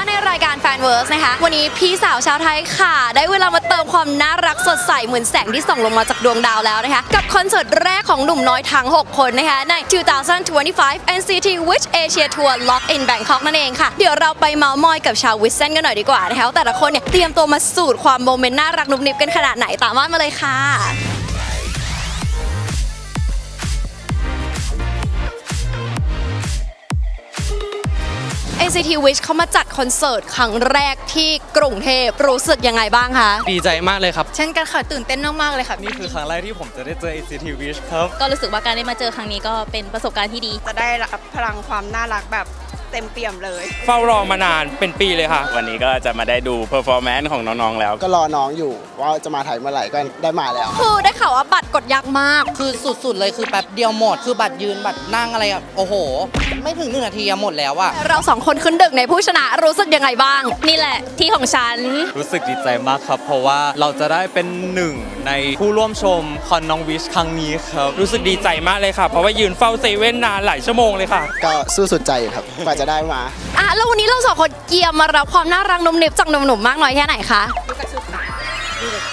ว่าในรายการแฟนเวิร์สนะคะ วันนี้พี่สาวชาวไทยค่ะ ได้เวลามาเติมความน่ารักสดใสเหมือนแสงที่ส่องลงมาจากดวงดาวแล้วนะคะ กับคอนเสิร์ตแรกของหนุ่มน้อยทั้ง 6 คนนะคะ ใน 2025 NCT Wish Asia Tour Lock in Bangkok นั่นเองค่ะ เดี๋ยวเราไปเมาส์มอยกับชาววิสเซนกันหน่อยดีกว่านะคะแต่ละคนเนี่ยเตรียมตัวมาสูตรความโมเมนต์น่ารักนุบนิบกันขนาดไหนตามมามาเลยค่ะ NCT Wish เขามาจัดคอนเสิร์ตครั้งแรกที่กรุงเทพรู้สึกยังไงบ้างคะ ดีใจมากเลยครับ เช่นกันค่ะตื่นเต้นมากๆเลยค่ะ นี่คือครั้งแรกที่ผมจะได้เจอ ACT Wish ครับ ก็รู้สึกว่าการได้มาเจอครั้งนี้ก็เป็นประสบการณ์ที่ดี จะได้รับพลังความน่ารักแบบ เต็มเปี่ยมเลย เฝ้ารอมานานเป็นปีเลยค่ะ วันนี้ก็จะมาได้ดูเพอร์ฟอร์แมนซ์ของน้องๆแล้ว ก็รอน้องอยู่ว่าจะมาถ่ายเมื่อไหร่ก็ได้มาแล้ว คือได้ข่าวว่าบัตรกดยากมาก คือสุดๆเลยคือแป๊บเดียวหมด คือบัตรยืนบัตรนั่งอะไรอะโอ้โห ไม่ถึงหนึ่งนาทีอะหมดแล้วอะเราสองคนขึ้นดึกในผู้ชนะรู้สึกยังไงบ้าง นี่แหละที่ของฉัน รู้สึกดีใจมากครับ เพราะว่าเราจะได้เป็นหนึ่งในผู้ร่วมชมคอนน้องวิชครั้งนี้ครับ รู้สึกดีใจมากเลยค่ะ เพราะว่ายืนเฝ้าเซเว่นนานหลายชั่วโมงเลยค่ะ ก็สู้สุดใจครับกว่าจะได้มา อะแล้ววันนี้เราสองคนเกียร์มารับความน่ารักนุ่มนิบจากหนุ่มๆมากน้อยแค่ไหนคะ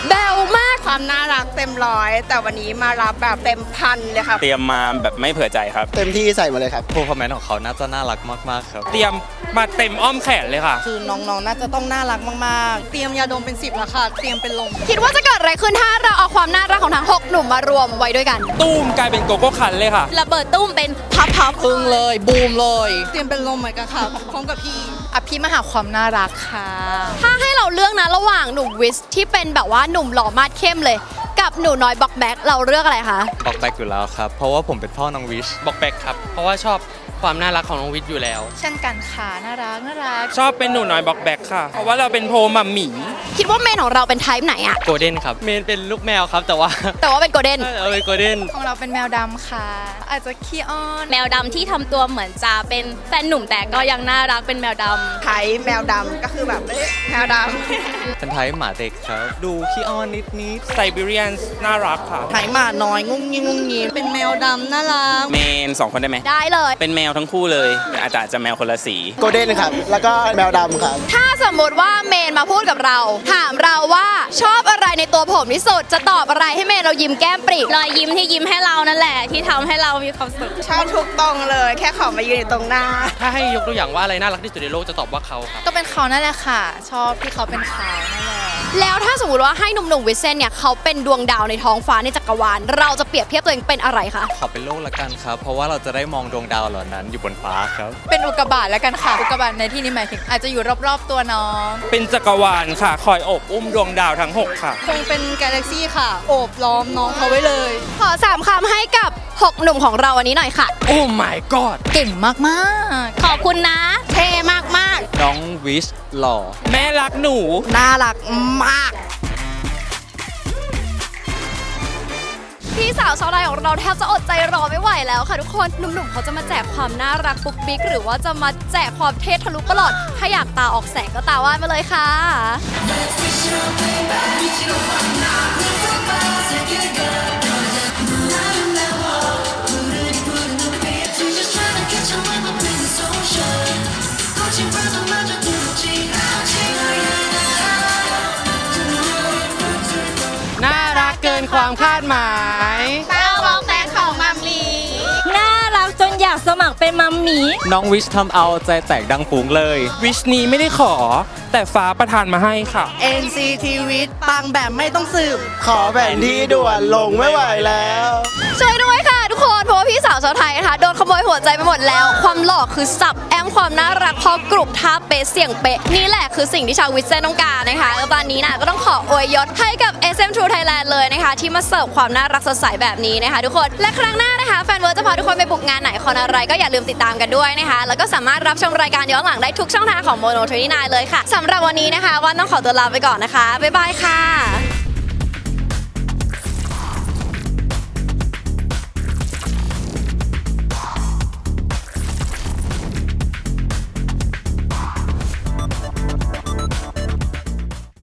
แบลมากความน่ารักเต็มร้อย แต่วันนี้มารับแบบเต็มพันเลยค่ะเตรียมมาแบบไม่เผื่อใจครับ เต็มที่ใส่มาเลยครับเพอร์ฟอร์แมนซ์ของเขาน่าจะน่ารักมากๆครับ เตรียม มาเต็มอ้อมแขนเลยค่ะ คือน้องๆน่าจะต้องน่ารักมากเตรียมยาดมเป็นสิบแล้วค่ะ เตรียมเป็นลม คิดว่าจะเกิดอะไรขึ้นถ้าเราเอาความน่ารักของทั้งหกหนุ่มมารวมไว้ด้วยกันตูมกลายเป็นโกโก้คันเลยค่ะ ระเบิดตุ้มเป็นพับพับๆพึ่งเลย บูมเลย เตรียมเป็นลมเหมือนกันค่ะ พร้อมกับพี่อะพี่มาหาความน่ารักค่ะ ถ้าให้เราเลือกนะระหว่างหนุ่มวิสที่เป็นแบบว่าหนุ่มหล่อมาดเข้มเลย กับหนูน้อยบ็อกแบ็กเราเลือกอะไรคะ บอกแบกอยู่แล้วครับ เพราะว่าผมเป็นพ่อน้องวิช บอกแบกครับ เพราะว่าชอบ ความน่ารักของน้องวิทย์อยู่แล้ว เช่นกันค่ะน่ารักน่ารัก ชอบเป็นหนูน้อยบอกแบกค่ะ เพราะว่าเราเป็นโพมัมหมีคิดว่าเมนของเราเป็นไทป์ไหนอะโกลเด้นครับ เมนเป็นลูกแมวครับ แต่ว่าแต่ว่าเป็นโกลเด้น เออเป็นโกลเด้นของเราเป็นแมวดำค่ะ อาจจะขี้อ้อนแมวดำที่ทำตัวเหมือนจะเป็นแฟนหนุ่มแต่ก็ยังน่ารักเป็นแมวดำไทยแมวดำก็คือแบบเอ๊ะแมวดำเป็นไทยหมาเด็กครับ ดูขี้อ้อนนิดนิดไซบีเรียนน่ารักค่ะไถหมาน้อยงุ้งยิงงุ้งยิงเป็นแมวดำน่ารัก เมนสองคนได้ไหมได้เลย เป็นแมวทั้งคู่เลยแต่อาจจะอาจจะแมวคนละสี โกลเด้นครับ แล้วก็แมวดำครับ ถ้าสมมติว่าเมนมาพูดกับเรา ถามเราว่าชอบอะไรในตัวผมที่สุด จะตอบอะไรให้เมนเรายิ้มแก้มปริรอยยิ้มที่ยิ้มให้เรานั่นแหละ ที่ทำให้เรามีความสุข ชอบทุกตรงเลย แค่เขอมายืนอยู่ตรงหน้า ถ้าให้ยกตัวอย่างว่าอะไรน่ารักที่สุดในโลกจะตอบว่าเขาครับ ก็เป็นเขานั่นแหละค่ะ ชอบที่เขาเป็นเขานั่นแหละ แล้วถ้าสมมติว่าให้หนุ่มๆวิเซนเนี่ยเขาเป็นดวงดาวในท้องฟ้าในจักรวาล เราจะเปรียบเทียบตัวเองเป็นอะไรคะ ขอเป็นโลกละกันครับ เพราะว่าเราจะได้มองดวงดาวเหล่านั้นอยู่บนฟ้าครับ เป็นอุกกาบาตแล้วกันค่ะ อุกกาบาตในที่นี้หมายถึงอาจจะอยู่รอบๆตัวน้อง เป็นจักรวาลค่ะ คอยอบอุ้มดวงดาวทั้งหกค่ะ คงเป็นกาแล็กซี่ค่ะ โอบล้อมน้องเขาไว้เลย ขอสามคำให้กับ หกหนุ่มของเราวันนี้หน่อยค่ะ โอ้ my god เก่งมากขอบคุณนะ เท่มากน้องวิชหล่อ แม่รักหนู น่ารักมากๆพี่สาวชาวไทยของเราแทบจะอดใจรอไม่ไหวแล้วค่ะทุกคนหนุ่มๆเขาจะมาแจกความน่ารักปุ๊กปิ๊กหรือว่าจะมาแจกความเท่ทะลุประหลอดถ้าอยากตาออกแสงก็ตาว่านมาเลยค่ะ ความคาดหมายแป้วบอกแตงของมัมลีน่ารักจนอยากสมัครเป็นมัมหมีน้องวิชทำเอาใจแตกดังฟุ้งเลย วิชนี้ไม่ได้ขอ แต่ฟ้าประทานมาให้ค่ะ NCT Wish ปังแบบไม่ต้องสืบ ขอแผนที่ด่วนลงไม่ไหวแล้ว ช่วยด้วยค่ะ ทุกคนเพราะว่าพี่สาวชาวไทยนะคะโดนขโมยหัวใจไปหมดแล้ว ความหล่อคือสับแอมความน่ารักพอกรุบท่าเป๊ะเสียงเป๊ะนี่แหละคือสิ่งที่ชาววิทเซนต้องการนะคะแล้วตอนนี้นะก็ต้องขออวยยศให้กับ SM True Thailand เลยนะคะ ที่มาเสิร์ฟความน่ารักสดใสแบบนี้นะคะ ทุกคนและครั้งหน้านะคะแฟนเวิร์จะพาทุกคนไปบุกงานไหนคอนอะไรก็อย่าลืมติดตามกันด้วยนะคะ แล้วก็สามารถรับชมรายการย้อนหลังได้ทุกช่องทางของ Mono 29เลยค่ะสำหรับวันนี้นะคะวันต้องขอตัวลาไปก่อนนะคะบ๊ายบายค่ะ